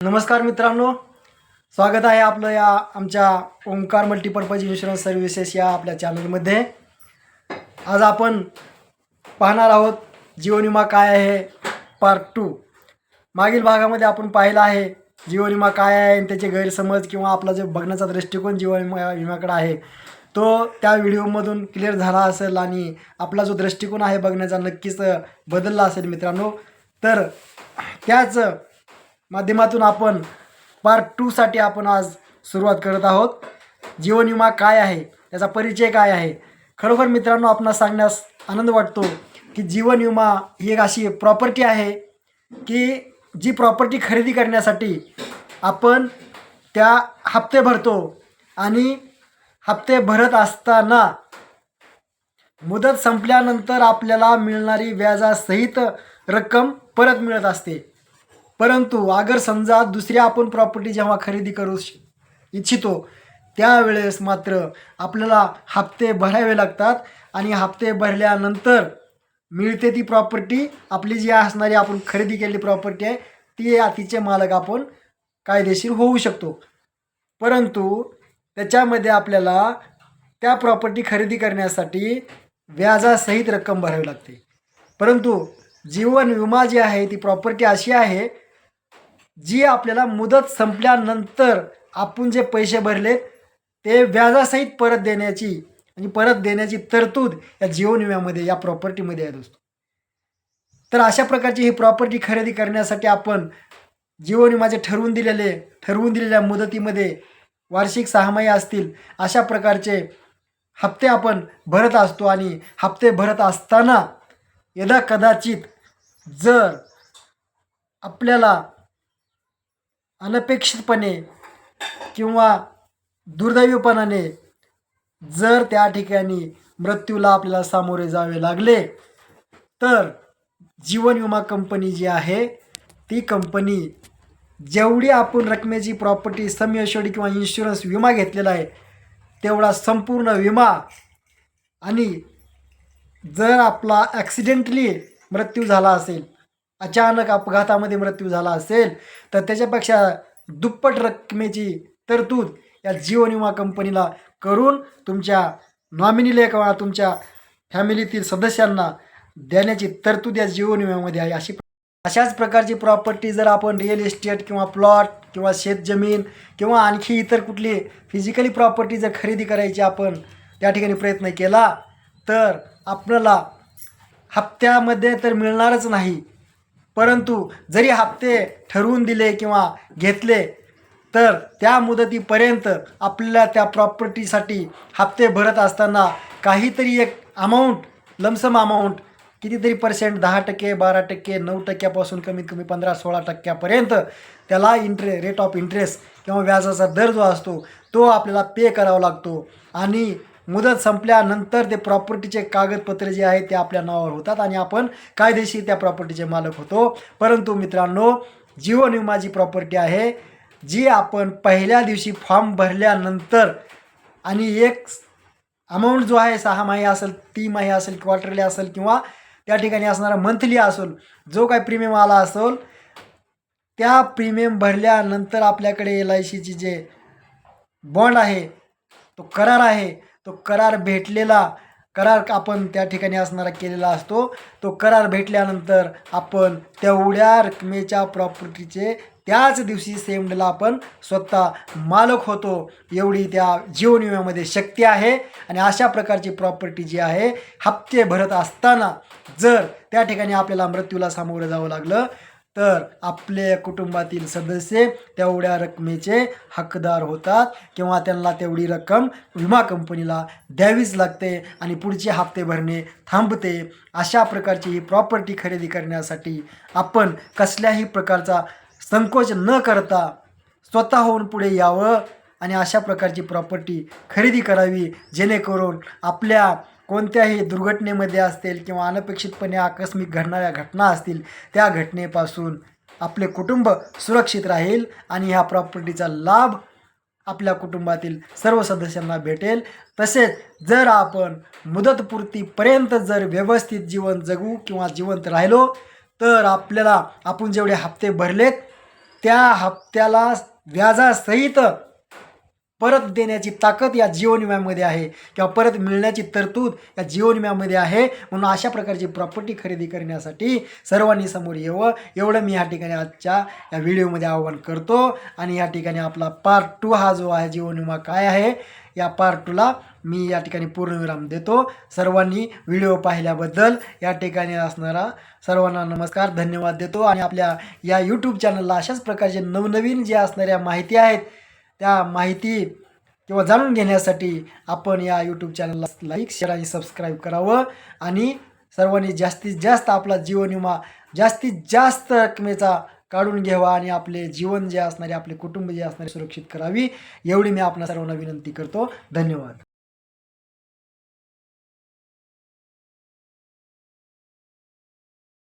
नमस्कार मित्रांनो. स्वागत आहे आपलं या आमच्या ओंकार मल्टीपर्पज इन्शुरन्स सर्व्हिसेस या आपल्या चॅनलमध्ये आज आपण पाहणार आहोत जीवन विमा काय आहे पार्ट टू मागील भागामध्ये आपण पाहिलं आहे जीवन विमा काय आहे आणि त्याचे गैरसमज किंवा आपला जो बघण्याचा दृष्टिकोन जीवन विमा विम्याकडे आहे तो त्या व्हिडिओमधून क्लिअर झाला असेल आणि आपला जो दृष्टिकोन आहे बघण्याचा नक्कीच बदलला असेल मित्रांनो. तर त्याच माध्यमातून आपण पार्ट टूसाठी आपण आज सुरुवात करत आहोत. जीवन विमा काय आहे? त्याचा परिचय काय आहे? खरोखर मित्रांनो आपणास सांगण्यास आनंद वाटतो की जीवन विमा ही एक अशी प्रॉपर्टी आहे की जी प्रॉपर्टी खरेदी करण्यासाठी आपण त्या हप्ते भरतो आणि हप्ते भरत असताना मुदत संपल्यानंतर आपल्याला मिळणारी व्याजासहित रक्कम परत मिळत असते. परंतु अगर समजा दुसरी आपण प्रॉपर्टी जेव्हा खरेदी करू श- इच्छितो त्यावेळेस मात्र आपल्याला हप्ते भरावे लागतात आणि हप्ते भरल्यानंतर मिळते ती प्रॉपर्टी आपली जी असणारी आपण खरेदी केलेली प्रॉपर्टी आहे ती तिचे मालक आपण कायदेशीर होऊ शकतो. परंतु त्याच्यामध्ये आपल्याला त्या प्रॉपर्टी खरेदी करण्यासाठी व्याजासहित रक्कम भरावी लागते. परंतु जीवन विमा जी आहे ती प्रॉपर्टी अशी आहे जी आपल्याला मुदत संपल्यानंतर आपण जे पैसे भरले ते व्याजासहित परत देण्याची आणि परत देण्याची तरतूद या जीवन विम्यामध्ये या प्रॉपर्टीमध्ये आहे दोस्तो. तर अशा प्रकारची ही प्रॉपर्टी खरेदी करण्यासाठी आपण जीवन विमाचे ठरवून दिलेले ठरवून दिलेल्या मुदतीमध्ये वार्षिक सहामाही असतील अशा प्रकारचे हप्ते आपण भरत असतो आणि हप्ते भरत असताना यदा कदाचित जर आपल्याला अनपेक्षितपणे किंवा दुर्दैवीपणाने जर त्या ठिकाणी मृत्यूला आपल्याला सामोरे जावे लागले तर जीवन विमा कंपनी जी आहे ती कंपनी जेवढी आपण रकमेची प्रॉपर्टी समयशोडी किंवा इन्शुरन्स विमा घेतलेला आहे तेवढा संपूर्ण विमा आणि जर आपला ॲक्सिडेंटली मृत्यू झाला असेल अचानक अपघातामध्ये मृत्यू झाला असेल तर त्याच्यापेक्षा दुप्पट रकमेची तरतूद या जीवन विमा कंपनीला करून तुमच्या नॉमिनीला किंवा तुमच्या फॅमिलीतील सदस्यांना देण्याची तरतूद या जीवन विम्यामध्ये आहे. अशी अशाच प्रकारची प्रॉपर्टी जर आपण रिअल इस्टेट किंवा प्लॉट किंवा शेतजमीन किंवा आणखी इतर कुठली फिजिकली प्रॉपर्टी जर खरेदी करायची आपण त्या ठिकाणी प्रयत्न केला तर आपल्याला हप्त्यामध्ये तर मिळणारच नाही. परंतु जरी हप्ते ठरवून दिले किंवा घेतले तर त्या मुदतीपर्यंत आपल्याला त्या प्रॉपर्टीसाठी हप्ते भरत असताना काहीतरी एक अमाऊंट लमसम अमाऊंट कितीतरी पर्सेंट दहा टक्के बारा टक्के नऊ टक्क्यापासून कमीत कमी पंधरा सोळा टक्क्यापर्यंत त्याला इंटरे रेट ऑफ इंटरेस्ट किंवा व्याजाचा दर जो असतो तो आपल्याला पे करावा लागतो. आणि मुदत संपल्यानंतर ते प्रॉपर्टीचे कागदपत्र जे आहेत ते आपल्या नावावर होतात आणि आपण कायदेशीर त्या प्रॉपर्टीचे मालक होतो. परंतु मित्रांनो जीवन विमा जी प्रॉपर्टी आहे जी आपण पहिल्या दिवशी फॉर्म भरल्यानंतर आणि एक अमाऊंट जो आहे सहा माही असेल तिमाही असेल क्वार्टरली असेल किंवा त्या ठिकाणी असणारा मंथली असेल जो काय प्रीमियम आला असेल त्या प्रीमियम भरल्यानंतर आपल्याकडे एल आय सीची जे बॉन्ड आहे तो करार आहे. तो करार भेटलेला करार आपण त्या ठिकाणी असणारा केलेला असतो. तो करार भेटल्यानंतर आपण तेवढ्या रकमेच्या प्रॉपर्टीचे त्याच दिवशी सेमडला आपण स्वतः मालक होतो. एवढी त्या जीवन विम्यामध्ये शक्ती आहे आणि अशा प्रकारची प्रॉपर्टी जी आहे हप्ते भरत असताना जर त्या ठिकाणी आपल्याला मृत्यूला सामोरं जावं लागलं तर आपले कुटुंबातील सदस्य तेवढ्या रकमेचे हकदार होतात किंवा त्यांना तेवढी रक्कम विमा कंपनीला द्यावीच लागते आणि पुढचे हप्ते भरणे थांबते. अशा प्रकारची ही प्रॉपर्टी खरेदी करण्यासाठी आपण कसल्याही प्रकारचा संकोच न करता स्वतःहून पुढे यावं आणि अशा प्रकारची प्रॉपर्टी खरेदी करावी जेणेकरून आपल्या कोणत्याही दुर्घटनेमध्ये असतील किंवा अनपेक्षितपणे आकस्मिक घडणाऱ्या घटना असतील त्या घटनेपासून आपले कुटुंब सुरक्षित राहील आणि ह्या प्रॉपर्टीचा लाभ आपल्या कुटुंबातील सर्व सदस्यांना भेटेल. तसेच जर आपण मुदतपूर्तीपर्यंत जर व्यवस्थित जीवन जगू किंवा जिवंत राहिलो तर आपल्याला आपण जेवढे हप्ते भरलेत त्या हप्त्याला व्याजासहित परत देण्याची ताकद या जीवन विम्यामध्ये आहे किंवा परत मिळण्याची तरतूद या जीवन विम्यामध्ये आहे. म्हणून अशा प्रकारची प्रॉपर्टी खरेदी करण्यासाठी सर्वांनी समोर यावं. एवढं मी या ठिकाणी आजच्या या व्हिडिओमध्ये आवाहन करतो. आणि या ठिकाणी आपला पार्ट टू हा जो आहे जीवन विमा काय आहे या पार्ट टूला मी या ठिकाणी पूर्णविराम देतो. सर्वांनी व्हिडिओ पाहिल्याबद्दल या ठिकाणी असणारा सर्वांना नमस्कार धन्यवाद देतो. आणि आपल्या या यूट्यूब चॅनलला अशाच प्रकारचे नवनवीन जे असणाऱ्या माहिती आहेत त्या माहिती किंवा जाणून घेण्यासाठी आपण या यूट्यूब चॅनलला लाईक शेअर आणि सबस्क्राईब करावं. आणि सर्वांनी जास्तीत जास्त आपला जीवन विमा जास्तीत जास्त रकमेचा काढून घ्यावा आणि आपले जीवन जे असणारे आपले कुटुंब जे असणारे सुरक्षित करावी. एवढी मी आपल्या सर्वांना विनंती करतो. धन्यवाद.